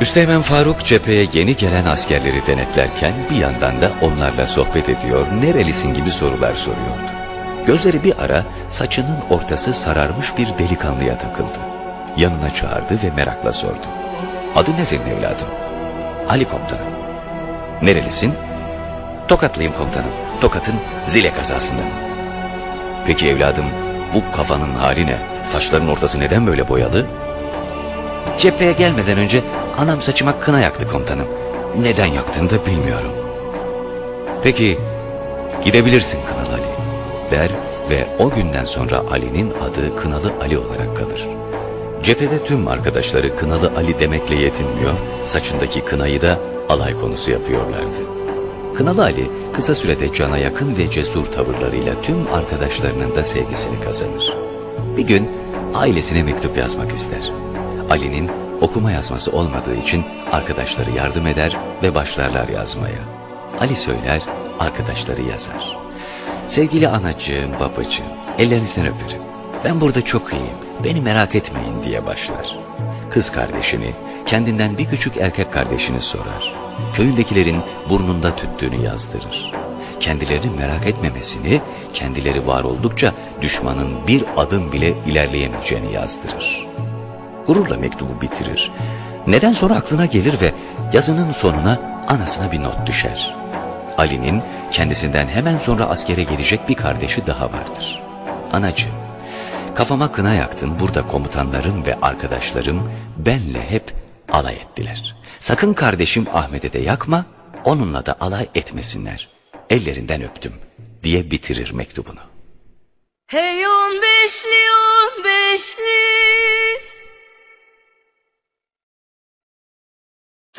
Üsteğmen Faruk cepheye yeni gelen askerleri denetlerken bir yandan da onlarla sohbet ediyor, nerelisin gibi sorular soruyordu. Gözleri bir ara saçının ortası sararmış bir delikanlıya takıldı. Yanına çağırdı ve merakla sordu. Adı ne senin evladım? Ali komutanım. Nerelisin? Tokatlıyım komutanım. Tokat'ın zile kazasından. Peki evladım bu kafanın hali ne? Saçların ortası neden böyle boyalı? Cepheye gelmeden önce anam saçıma kına yaktı komutanım. Neden yaktığını da bilmiyorum. Peki gidebilirsin Kınalı Ali. Der ve o günden sonra Ali'nin adı Kınalı Ali olarak kalır. Cephede tüm arkadaşları Kınalı Ali demekle yetinmiyor, saçındaki kınayı da alay konusu yapıyorlardı. Kınalı Ali kısa sürede cana yakın ve cesur tavırlarıyla tüm arkadaşlarının da sevgisini kazanır. Bir gün ailesine mektup yazmak ister. Ali'nin okuma yazması olmadığı için arkadaşları yardım eder ve başlarlar yazmaya. Ali söyler, arkadaşları yazar. Sevgili anacığım, babacığım, ellerinizden öperim. Ben burada çok iyiyim, beni merak etmeyin diye başlar. Kız kardeşini, kendinden bir küçük erkek kardeşini sorar. Köyündekilerin burnunda tüttüğünü yazdırır. Kendilerini merak etmemesini, kendileri var oldukça düşmanın bir adım bile ilerleyemeyeceğini yazdırır. Gururla mektubu bitirir. Neden sonra aklına gelir ve yazının sonuna anasına bir not düşer. Ali'nin kendisinden hemen sonra askere gelecek bir kardeşi daha vardır. Anacığım, kafama kına yaktın burada komutanlarım ve arkadaşlarım benle hep alay ettiler. Sakın kardeşim Ahmet'e de yakma, onunla da alay etmesinler. Ellerinden öptüm diye bitirir mektubunu. Hey on beşli on beşli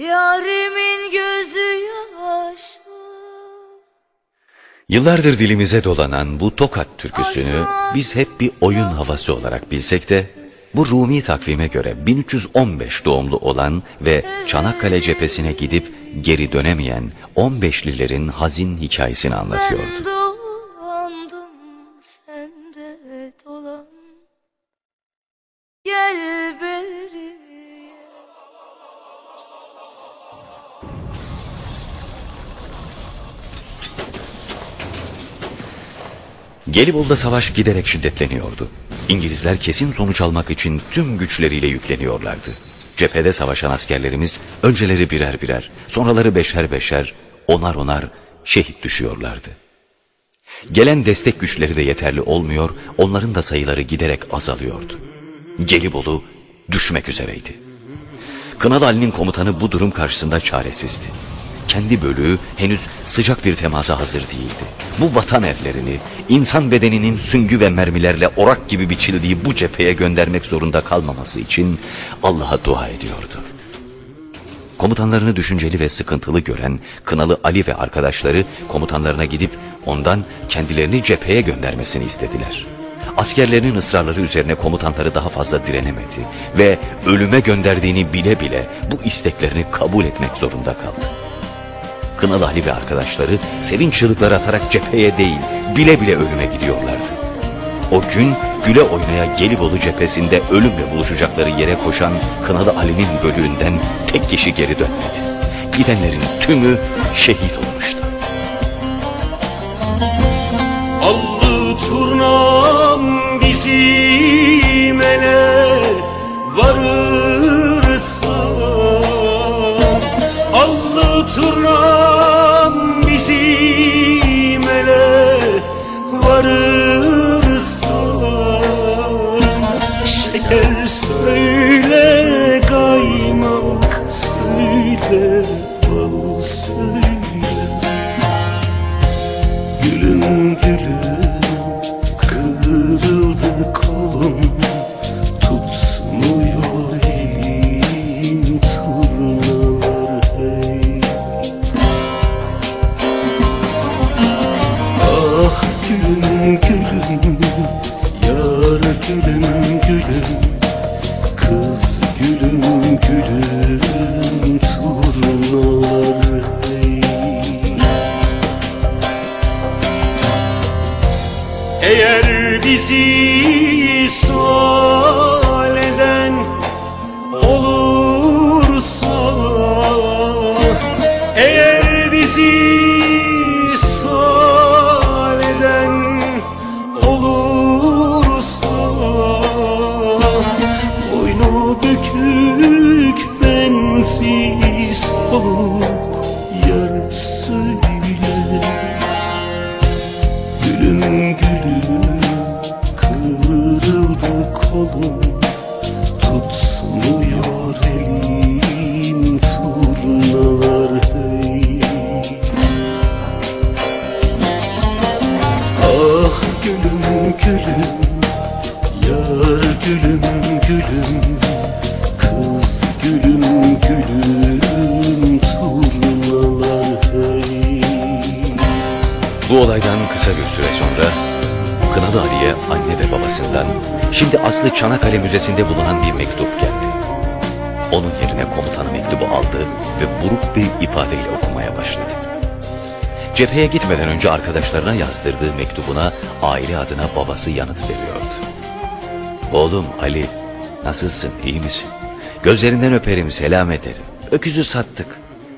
Yarimin gözü yaşlı Yıllardır dilimize dolanan bu Tokat türküsünü biz hep bir oyun havası olarak bilsek de bu Rumi takvime göre 1315 doğumlu olan ve Çanakkale cephesine gidip geri dönemeyen 15'lilerin hazin hikayesini anlatıyordu. Dolandım dolan Gel beri Gelibolu'da savaş giderek şiddetleniyordu. İngilizler kesin sonuç almak için tüm güçleriyle yükleniyorlardı. Cephede savaşan askerlerimiz önceleri birer birer, sonraları beşer beşer, onar onar şehit düşüyorlardı. Gelen destek güçleri de yeterli olmuyor, onların da sayıları giderek azalıyordu. Gelibolu düşmek üzereydi. Kınalı Ali'nin komutanı bu durum karşısında çaresizdi. Kendi bölüğü henüz sıcak bir temasa hazır değildi. Bu vatan erlerini insan bedeninin süngü ve mermilerle orak gibi biçildiği bu cepheye göndermek zorunda kalmaması için Allah'a dua ediyordu. Komutanlarını düşünceli ve sıkıntılı gören Kınalı Ali ve arkadaşları komutanlarına gidip ondan kendilerini cepheye göndermesini istediler. Askerlerinin ısrarları üzerine komutanları daha fazla direnemedi ve ölüme gönderdiğini bile bile bu isteklerini kabul etmek zorunda kaldı. Kınalı Ali ve arkadaşları sevinç çığlıkları atarak cepheye değil bile bile ölüme gidiyorlardı. O gün güle oynaya Gelibolu cephesinde ölümle buluşacakları yere koşan Kınalı Ali'nin bölüğünden tek kişi geri dönmedi. Gidenlerin tümü şehit olmuştu. Allı turnam bizim Gülüm gülüm turnalar hey. Eğer bizi bensiz soluk yer söyle Gülüm gülüm kırıldı kolum Bu olaydan kısa bir süre sonra Kınalı Ali'ye anne ve babasından şimdi Aslı Çanakkale Müzesi'nde bulunan bir mektup geldi. Onun yerine komutanı mektubu aldı ve buruk bir ifadeyle okumaya başladı. Cepheye gitmeden önce arkadaşlarına yazdırdığı mektubuna aile adına babası yanıt veriyordu. Oğlum Ali, nasılsın, iyi misin? Gözlerinden öperim, selam ederim. Öküzü sattık.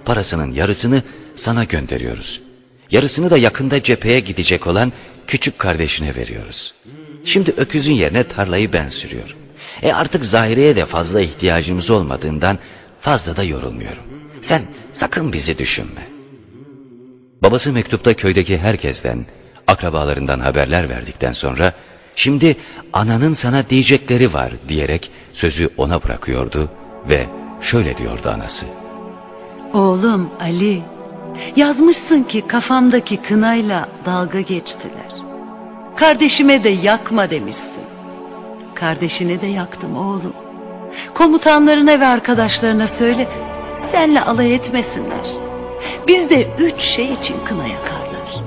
Parasının yarısını sana gönderiyoruz. Yarısını da yakında cepheye gidecek olan küçük kardeşine veriyoruz. Şimdi öküzün yerine tarlayı ben sürüyorum. E artık Zahire'ye de fazla ihtiyacımız olmadığından fazla da yorulmuyorum. Sen sakın bizi düşünme. Babası mektupta köydeki herkesten, akrabalarından haberler verdikten sonra şimdi ananın sana diyecekleri var diyerek sözü ona bırakıyordu ve şöyle diyordu anası. Oğlum Ali, yazmışsın ki kafamdaki kınayla dalga geçtiler. Kardeşime de yakma demişsin. Kardeşini de yaktım oğlum. Komutanlarına ve arkadaşlarına söyle, senle alay etmesinler. Bizde üç şey için kına yakarlar.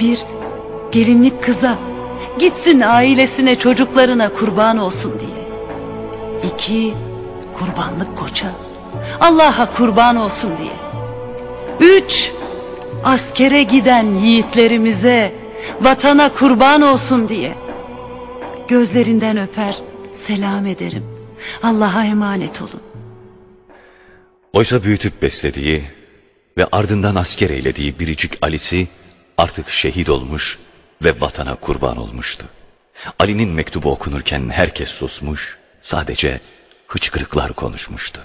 Bir, gelinlik kıza, gitsin ailesine çocuklarına kurban olsun diye. İki, kurbanlık koça. Allah'a kurban olsun diye. Üç, askere giden yiğitlerimize, vatana kurban olsun diye. Gözlerinden öper, selam ederim. Allah'a emanet olun. Oysa büyütüp beslediği ve ardından asker eylediği biricik Ali'si artık şehit olmuş ve vatana kurban olmuştu. Ali'nin mektubu okunurken herkes susmuş, sadece hıçkırıklar konuşmuştu.